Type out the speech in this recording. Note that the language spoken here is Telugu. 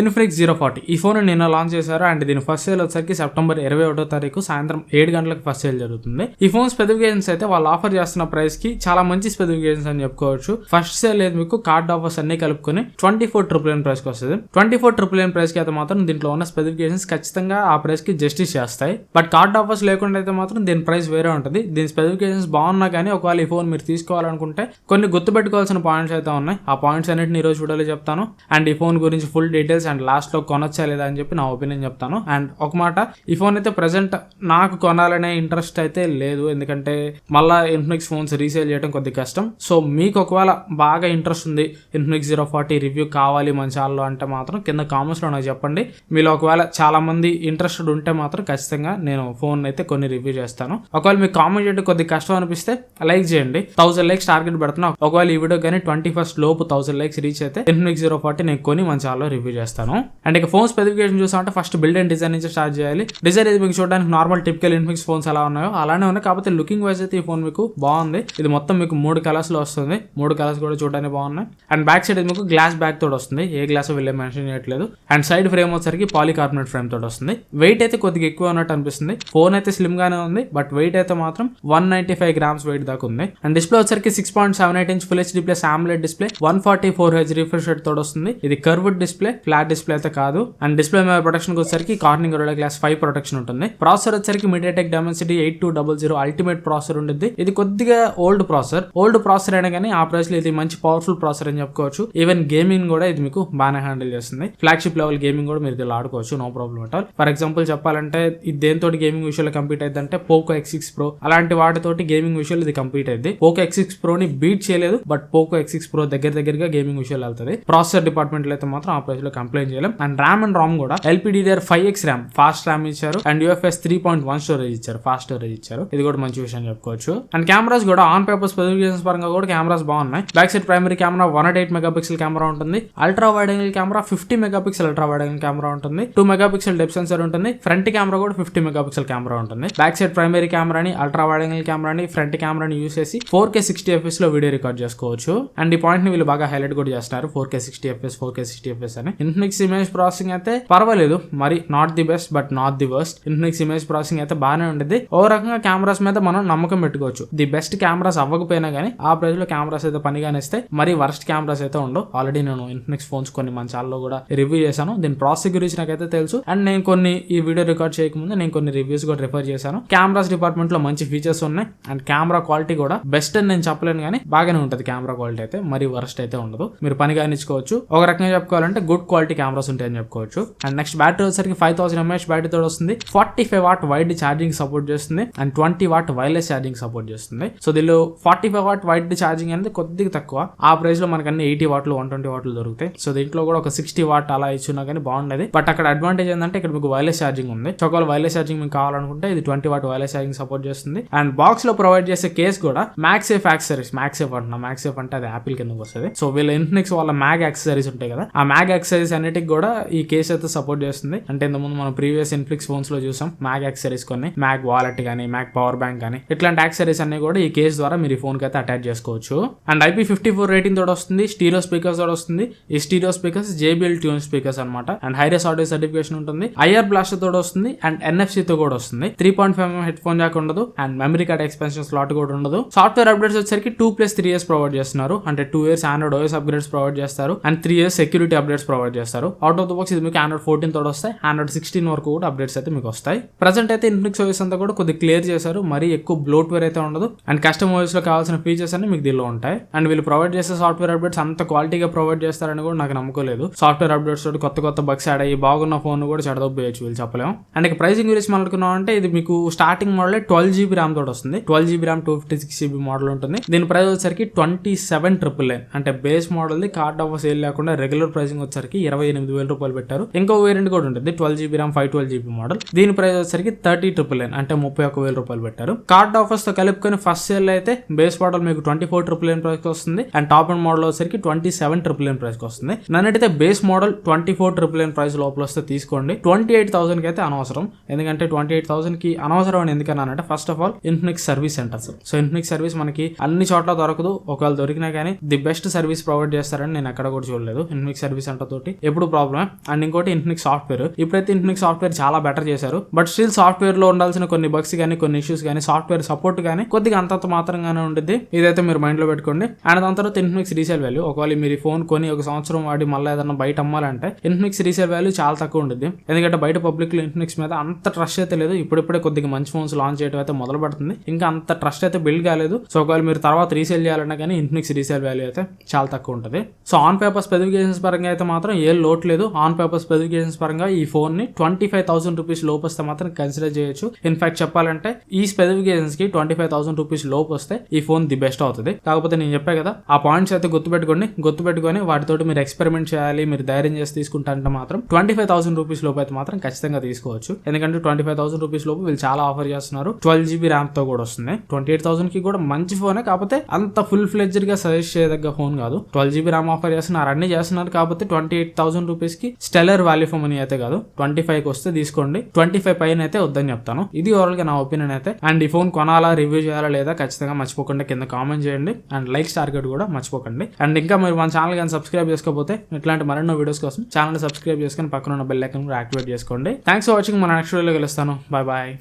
ఇన్ఫ్లిక్స్ జీరో ఫార్టీ ఈ ఫోన్ నిన్న లాంచ్ చేశారు అండ్ దీని ఫస్ట్ సేల్ వచ్చేసరికి సెప్టెంబర్ ఇరవై ఒకటో తారీఖు సాయంత్రం ఏడు గంటలకు ఫస్ట్ సేల్ జరుగుతుంది. ఈ ఫోన్ స్పెసిఫికేషన్స్ అయితే వాళ్ళు ఆఫర్ చేస్తున్న ప్రైస్కి చాలా మంచి స్పెసిఫికేషన్స్ అని చెప్పుకోవచ్చు. ఫస్ట్ సేల్ అయితే మీకు కార్డ్ ఆఫర్స్ అన్ని కలుపుకొని ట్వంటీ ఫోర్ ట్రిపుల్ ఎన్ ప్రైస్కి వస్తుంది. ట్వంటీ ఫోర్ ట్రిపుల్ ఎన్ ప్రైస్కి అయితే మాత్రం దీంట్లో ఉన్న స్పెసిఫికేషన్స్ ఖచ్చితంగా ఆ ప్రైస్కి జస్టిస్ చేస్తాయి. బట్ కార్డ్ ఆఫర్స్ లేకుండా అయితే మాత్రం దీని ప్రైస్ వేరే ఉంటుంది. దీని స్పెసిఫికేషన్స్ బాగున్నా కానీ ఒకవేళ ఈ ఫోన్ మీరు తీసుకోవాలనుకుంటే కొన్ని గుర్తుపెట్టుకోవాల్సిన పాయింట్స్ అయితే ఉన్నాయి. ఆ పాయింట్స్ అన్నింటిని ఈరోజు రోజు వీడియోలో చెప్తాను అండ్ ఈ ఫోన్ గురించి ఫుల్ డీటెయిల్స్ అండ్ లాస్ట్లో కొనొచ్చా లేదా అని చెప్పి నా ఒపీనియన్ చెప్తాను. అండ్ ఒక మాట ఈ ఫోన్ అయితే ప్రజెంట్ నాకు కొనాలనే ఇంట్రెస్ట్ అయితే లేదు. ఎందుకంటే మళ్ళా ఇన్ఫినిక్స్ ఫోన్స్ రీసేల్ చేయడం కొద్ది కష్టం. సో మీకు ఒకవేళ బాగా ఇంట్రెస్ట్ ఉంది ఇన్ఫినిక్స్ జీరో ఫార్టీ రివ్యూ కావాలి మన ఛానల్లో అంటే మాత్రం కింద కామెంట్స్లో నాకు చెప్పండి. మీలో ఒకవేళ చాలామంది ఇంట్రెస్టెడ్ ఉంటే మాత్రం ఖచ్చితంగా నేను ఫోన్ అయితే కొన్ని రివ్యూ చేస్తాను. ఒకవేళ మీకు కామెంట్ చేయడం కొద్ది కష్టం అనిపిస్తే లైక్ చేయండి. థౌసండ్ లైక్స్ టార్గెట్ పెడుతున్నా ఒకవేళ ఈ వీడియో కానీ ట్వంటీ ఫస్ట్ లోపు థౌసండ్ లైక్స్ రీచ్ అయితే ఇన్ఫినిక్స్ జీరో ఫార్టీ నేను కొని మన ఛానల్లో రివ్యూ చేస్తాను. అండ్ ఇక ఫోన్ స్పెసిఫికేషన్ చూసామంటే ఫస్ట్ బిల్డ్ అండ్ డిజైన్ నుంచి స్టార్ట్ చేయాలి. డిజైన్ ఇది మీకు చూడడానికి నార్మల్ టిపికల్ ఇన్ఫిక్స్ ఫోన్స్ ఎలా ఉన్నాయో అలానే ఉన్నాయి. కాకపోతే లుకింగ్ వైజ్ అయితే ఈ ఫోన్ మీకు బాగుంది. ఇది మొత్తం మీకు మూడు కలర్స్లో వస్తుంది. మూడు కలర్స్ కూడా చూడడానికి బాగున్నాయి. అండ్ బ్యాక్ సైడ్ మీకు గ్లాస్ బ్యాక్ తోడు వస్తుంది. ఏ గ్లాస్ వీళ్ళే మెన్షన్ చేయట్లేదు. అండ్ సైడ్ ఫ్రేమ్ వచ్చరికి పాలికార్బోనేట్ ఫ్రేమ్ తోడు వస్తుంది. వెయిట్ అయితే కొద్దిగా ఎక్కువ ఉన్నట్టు అనిపిస్తుంది. ఫోన్ అయితే స్లిమ్ గానే ఉంది. బట్ వెయిట్ అయితే మాత్రం one ninety five grams weight దాకా ఉంది. అండ్ డిస్ప్లే వచ్చరికి six point seven eight inch full H plus AMOLED display one forty four H refresh rate వస్తుంది. ఇది కర్వ్డ్ డిస్ప్లే ఫ్లాట్ డిస్ప్లే అయితే కాదు. అండ్ డిస్ప్లే మీద ప్రొటెక్షన్ వచ్చేసరికి కార్నింగ్ గొడవ గ్లాస్ ఫైవ్ ప్రొటెక్షన్ ఉంటుంది. ప్రాసెసర్ వచ్చేసరికి MediaTek Dimensity eight two double zero ultimate processor ఉంటుంది ఇది కొద్దిగా ఓల్డ్ ప్రాసెసర్. ఓల్డ్ ప్రాసెసర్ అయినా కానీ ఆ ప్రైస్లో ఇది మంచి పవర్ఫుల్ ప్రాసెసర్ అని చెప్పుకోవచ్చు. ఈవెన్ గేమింగ్ కూడా ఇది మీకు బాగానే హ్యాండిల్ చేస్తుంది. ఫ్లాగ్షిప్ లెవెల్ గేమింగ్ కూడా మీరు ఇలా ఆడుకోవచ్చు. No problem at all. For example చెప్పాలంటే ఇది దేంతో గేమింగ్ విషయంలో కంప్లీట్ అయింది అంటే పోకో ఎక్స్ సిక్స్ ప్రో అలాంటి వాటితోటి గేమింగ్ విషయాలు ఇది కంప్లీట్ అయింది పోకో ఎక్స్ సిక్స్ ప్రో ని బీట్ చేయలేదు but Poco X six Pro దగ్గర దగ్గరగా గేమింగ్ విషయాలు వెళ్తుంది. ప్రాసెసర్ డిపార్ట్మెంట్లో అయితే మాత్రం ఆ ప్రైస్లో కంప్లీట్ చేయలేం. అండ్ ర్యామ్ అండ్ రామ్ కూడా LPDDR five X RAM fast RAM ఇచ్చారు. And UFS three point one storage ఇచ్చారు ఫాస్ట్ స్టోరేజ్ ఇచ్చారు. ఇది కూడా మంచి విషయం చెప్పుకోవచ్చు. అండ్ కెమెరాస్ కూడా ఆన్ పేపర్ స్పెసిఫికేషన్స్ పరంగా కూడా కెమెరాస్ బాగున్నాయి. Back side primary camera one eight megapixel camera ఉంటుంది. Ultra wide angle camera fifty megapixel ultra wide angle camera ఉంటుంది. Two megapixel depth sensor ఉంటుంది. ఫ్రంట్ కెమెరా కూడా ఫిఫ్టీ మెగా పిక్సెల్ కెమెరా ఉంటుంది బ్యాక్ సైడ్ ప్రైమరీ కెమెరాని అల్ట్రా వైడ్ యాంగిల్ కెమెరాని ఫ్రంట్ కెమెరాని యూస్ చేసి ఫోర్ కే సిక్స్టీ ఎఫ్ఎస్లో వీడియో రికార్డ్ చేసుకోవచ్చు. అండ్ ఈ పాయింట్ని వీళ్ళు బాగా హైలైట్ కూడా చేస్తున్నారు four K sixty FPS four K sixty FPS అని. ఇన్ఫినిక్స్ ఇమేజ్ ప్రాసెసింగ్ అయితే పర్వాలేదు. మరి not the best but not the worst Infinix image processing అయితే బాగానే ఉండేది ఓ రకంగా కెమెరాస్ మీద మనం నమ్మకం పెట్టుకోవచ్చు. ది బెస్ట్ కెమెరాస్ అవ్వకపోయినా కానీ ఆ ప్రైస్లో కెమెరాస్ అయితే పనిగానే ఇస్తాయి. మరి వర్స్ట్ కెమెరాస్ అయితే ఉండవు. ఆల్రెడీ నేను ఇన్ఫినిక్స్ ఫోన్స్ కొన్ని మన ఛానల్లో కూడా రివ్యూ చేశాను. దీని ప్రాసెస్ గురించి నాకైతే తెలుసు. అండ్ నేను కొన్ని ఈ వీడియో రికార్డ్ చేయకముందు నేను కొన్ని రివ్యూస్ కూడా రిఫర్ చేశాను. కెమెరాస్ డిపార్ట్మెంట్లో మంచి ఫీచర్స్ ఉన్నాయి. అండ్ కెమెరా క్వాలిటీ కూడా బెస్ట్ అని నేను చెప్పలేను కానీ బాగానే ఉంటుంది కెమెరా క్వాలిటీ అయితే. మరి వర్స్ట్ అయితే ఉండదు. మీరు పని కానిచ్చుకోవచ్చు ఒక రకంగా చెప్పుకోవాలంటే గుడ్ క్వాలిటీ కెమెరాస్ ఉంటాయని చెప్పుకోవచ్చు. అండ్ నెక్స్ట్ బ్యాటరీ వచ్చేసరికి ఫైవ్ థౌసండ్ ఎంఎహెచ్ బ్యాటరీ తోడు వస్తుంది. Forty five watt wired charging support చేస్తుంది. And twenty watt wireless charging support చేస్తుంది. సో దీనిలో forty five watt wired charging అనేది కొద్దిగా తక్కువ. ఆ ప్రైస్లో మనకి అన్ని ఎయిటీ వాట్లు వన్ ట్వంటీ వాట్లు దొరుకుతాయి. సో దీంట్లో కూడా ఒక సిక్స్టీ వాట్ అలా ఇచ్చున్నా కానీ బాగుండేది. బట్ అక్కడ అడ్వాంటేజ్ ఏంటంటే ఇక్కడ మీకు వైర్లెస్ ఛార్జింగ్ ఉంది. సో ఒకవేళ వైర్లెస్ ఛార్జింగ్ మీకు కావాలనుకుంటే ఇది twenty watt wireless charging support చేస్తుంది. అండ్ బాక్స్లో ప్రొవైడ్ చేసే కేస్ కూడా MagSafe accessories MagSafe అంటున్నా. మ్యాక్స్ అంటే అది యాపిల్ కిందకు వస్తుంది. సో వీళ్ళ ఇన్ఫినిక్స్ వాళ్ళ మ్యాగ్ యాక్సరీస్ ఉంటాయి కదా. ఆ మ్యాగ్ యాక్సరీస్ అన్నిటికి కూడా ఈ కేస్ అయితే సపోర్ట్ చేస్తుంది. అంటే ఇంతకుముందు మనం ప్రీవియస్ ఇన్ఫ్లిక్స్ ఫోన్స్లో చూసాం. మ్యాగ్ యాక్సరీస్ కొన్ని. మ్యాగ్ వాలెట్ కానీ మ్యాగ్ పవర్ బ్యాంక్ కానీ ఇట్లాంటి యాక్సరీస్ అన్ని కూడా ఈ కేస్ ద్వారా మీరు ఈ ఫోన్ అయితే అటాచ్ చేసుకోవచ్చు. And IP fifty four rating తోడు వస్తుంది. స్టీరియో స్పీకర్స్ తోడు వస్తుంది. ఈ stereo speakers JBL tune speakers అనమాట and hi res audio certification ఉంటుంది. ఐఆర్ బ్లాస్టర్ తోడు వస్తుంది. అండ్ ఎన్ఎఫ్సి తో కూడా వస్తుంది. Three point five headphone jack ఉండదు. And memory card expansion slot కూడా ఉండదు. సాఫ్ట్వేర్ అప్డేట్స్ వచ్చేసరికి two plus three years provide చేస్తున్నారు. అంటే two years Android OS upgrades provide చేస్తారు. And three years security updates provide చేస్తారు. అవుట్ ఆఫ్ ద బాక్స్ ఇది మీకు ఆండ్రాయిడ్ ఫోర్టీన్ తోడు వస్తాయి. ఆండ్రాయిడ్ సిక్స్టీన్ వరకు కూడా అప్డేట్స్ అయితే మీకు వస్తాయి. ప్రజెంట్ అయితే ఇన్ఫ్లిక్స్ ఓఎస్ అంతా కూడా కొద్దిగా క్లియర్ చేశారు. మరీ ఎక్కువ బ్లోట్ వేర్ అయితే ఉండదు. అండ్ కస్టమ్ ఓఎస్లో కావాల్సిన ఫీచర్స్ అన్ని మీకు దీనిలో ఉంటాయి. అండ్ వీళ్ళు ప్రొవైడ్ చేసే సాఫ్ట్వేర్ అప్డేట్స్ అంత క్వాలిటీగా ప్రొవైడ్ చేస్తారని కూడా నాకు నమ్మకలేదు సాఫ్ట్వేర్ అప్డేట్స్ తోటి కొత్త కొత్త బగ్స్ యాడ్ అయ్యి బాగున్న ఫోన్ కూడా చెడదొబ్బేయచ్చు వీళ్ళు చెప్పలేము. అండ్ ఇక ప్రైసింగ్ గురించి మాట్లాడుకున్నాం అంటే ఇది మీకు starting model twelve GB RAM తోటి వస్తుంది. Twelve GB RAM two fifty six GB model ఉంటుంది. దీని ప్రైస్ వచ్చేసరికి ట్వంటీ సెవెన్ ట్రిపుల్ నైన్ అంటే బేస్ మోడల్ది కార్డ్ ఆఫ్ సేల్ లేకుండా రెగ్యులర్ ప్రైసింగ్ వచ్చేసరికి ఇరవై ఎనిమిది వేల రూపాయలు పెట్టారు. ఇంకో వేరియంట్ కూడా ఉంటుంది. Twelve GB RAM five twelve GB model. దీని ప్రైస్ వచ్చేసరికి థర్టీ ట్రిపుల్ నైన్ అంటే ముప్పై ఒక వేల రూపాయలు పెట్టారు. కార్డ్ ఆఫర్స్తో కలుపుకొని ఫస్ట్ సేల్ అయితే బేస్ మోడల్ మీకు twenty four triple nine price వస్తుంది. అండ్ టాప్ అండ్ మోడల్ వచ్చేసరికి twenty seven triple nine price వస్తుంది. నన్నైతే base model twenty four triple nine price లోపల వస్తే తీసుకోండి. ట్వంటీ ఎయిట్ థౌసండ్కి అయితే అనవసరం. ఎందుకంటే ట్వంటీ ఎయిట్ థౌసండ్కి అనవసరం అని ఎందుకన్నానంటే first of all Infinix service centres so Infinix service మనకి అన్ని చోట్ల దొరకదు. ఒకవేళ దొరికినా కానీ ది బెస్ట్ సర్వీస్ ప్రొవైడ్ చేస్తారని నేను ఎక్కడ కూడా చూడలేదు. ఇన్ఫినిక్స్ సర్వీస్ సెంటర్ తోటి ఎప్పుడు ప్రాబ్లమే అండ్ ఇంకోటి ఇన్ఫినిక్స్ సాఫ్ట్వేర్ ఇప్పుడైతే ఇన్ఫినిక్స్ సాఫ్ట్వేర్ చాలా బెటర్ చేశారు. బట్ స్టిల్ సాఫ్ట్వేర్లో ఉండాల్సిన కొన్ని బగ్స్ కానీ కొన్ని ఇష్యూస్ కానీ సాఫ్ట్వేర్ సపోర్ట్ కానీ కొద్దిగా అంతంత మాత్రంగానే ఉంటుంది ఇదైతే మీరు మైండ్లో పెట్టుకోండి. అండ్ దాని తర్వాత ఇన్ఫినిక్స్ రీసేల్ వాల్యూ ఒకవేళ మీరు ఈ ఫోన్ కొని ఒక సంవత్సరం వాడి మళ్ళీ ఏదైనా బయట అమ్మాలంటే ఇన్ఫినిక్స్ రీసేల్ వాల్యూ చాలా తక్కువ ఉంటుంది ఎందుకంటే బయట పబ్లిక్లో ఇన్ఫినిక్స్ మీద అంత ట్రస్ట్ అయితే లేదు. ఇప్పుడిప్పుడే కొద్దిగా మంచి ఫోన్స్ లాంచ్ చేయడం అయితే మొదలు పడుతుంది. ఇంకా అంత ట్రస్ట్ అయితే బిల్డ్ కాలేదు. సో ఒకవేళ మీరు తర్వాత రీసేల్ చేయాలన్నా కానీ ఇన్ఫినిక్స్ రీసేల్ వాల్యూ అయితే చాలా తక్కువ ఉంటుంది. సో ఆన్ పేపర్ స్పెసిఫికేషన్స్ పరంగా అయితే మాత్రం ఏ లోటు లేదు. ఆన్ పేపర్ స్పెసిఫికేషన్స్ పరంగా ఈ ఫోన్ని ట్వంటీ ఫైవ్ థౌసండ్ రూపీస్ లోపు వస్తే మాత్రం కన్సిడర్ చేయొచ్చు. ఇన్ఫాక్ట్ చెప్పాలంటే ఈ స్పెసిఫికేషన్స్కి ట్వంటీ ఫైవ్ థౌసండ్ రూపీస్ లోపు వస్తే ఈ ఫోన్ ది బెస్ట్ అవుతుంది. కాకపోతే నేను చెప్పా కదా ఆ పాయింట్స్ అయితే గుర్తుపెట్టుకోండి. గుర్తుపెట్టుకొని వాటితోటి మీరు ఎక్స్పెరిమెంట్ చేయాలి మీరు ధైర్యం చేసి తీసుకుంటారంటే మాత్రం ట్వంటీ ఫైవ్ థౌసండ్ రూపీస్ లోపు అయితే మాత్రం ఖచ్చితంగా తీసుకోవచ్చు. ఎందుకంటే ట్వంటీ ఫైవ్ థౌసండ్ రూపీస్ లోపు వీళ్ళు చాలా ఆఫర్ చేస్తున్నారు. ట్వెల్వ్ జీబీ ర్యామ్తో కూడా వస్తుంది. ట్వంటీ ఎయిట్ థౌసండ్కి కూడా మంచి ఫోనే కాకపోతే అంత ఫుల్ ఫ్లెడ్జెడ్గా సజెస్ట్ చేయదగ్గ ఫోన్ కాదు. ట్వెల్వ్ జీబీ ర్యామ్ ఆఫర్ చేస్తున్నారు అన్ని చేస్తున్నారు. కాబట్టి ట్వంటీ ఎయిట్ థౌసండ్ రూపీస్కి స్టెల్లర్ వాల్యూ ఫర్ అని అయితే కాదు. ట్వంటీ ఫైవ్కి వస్తే తీసుకోండి. ట్వంటీ ఫైవ్ పైన అయితే వద్దని చెప్తాను. ఇది ఓవరాల్గా నా ఒపీనియన్ అయితే. అండ్ ఈ ఫోన్ కొనాలా రివ్యూ చేయాలా లేదా ఖచ్చితంగా మర్చిపోకుండా కింద కామెంట్ చేయండి. అండ్ లైక్ టార్గెట్ కూడా మర్చిపోకండి. అండ్ ఇంకా మీరు మన ఛానల్ కానీ సబ్స్క్రైబ్ చేసుకోకపోతే ఇట్లాంటి మరెన్నో వీడియోస్ కోసం ఛానల్ సబ్స్క్రైబ్ చేసుకుని పక్కన ఉన్న బెల్ ఐకన్ కూడా యాక్టివేట్ చేసుకోండి. థ్యాంక్స్ ఫర్ వాచింగ్ మన నెక్స్ట్ వీడియోలో కలుస్తాను. Bye bye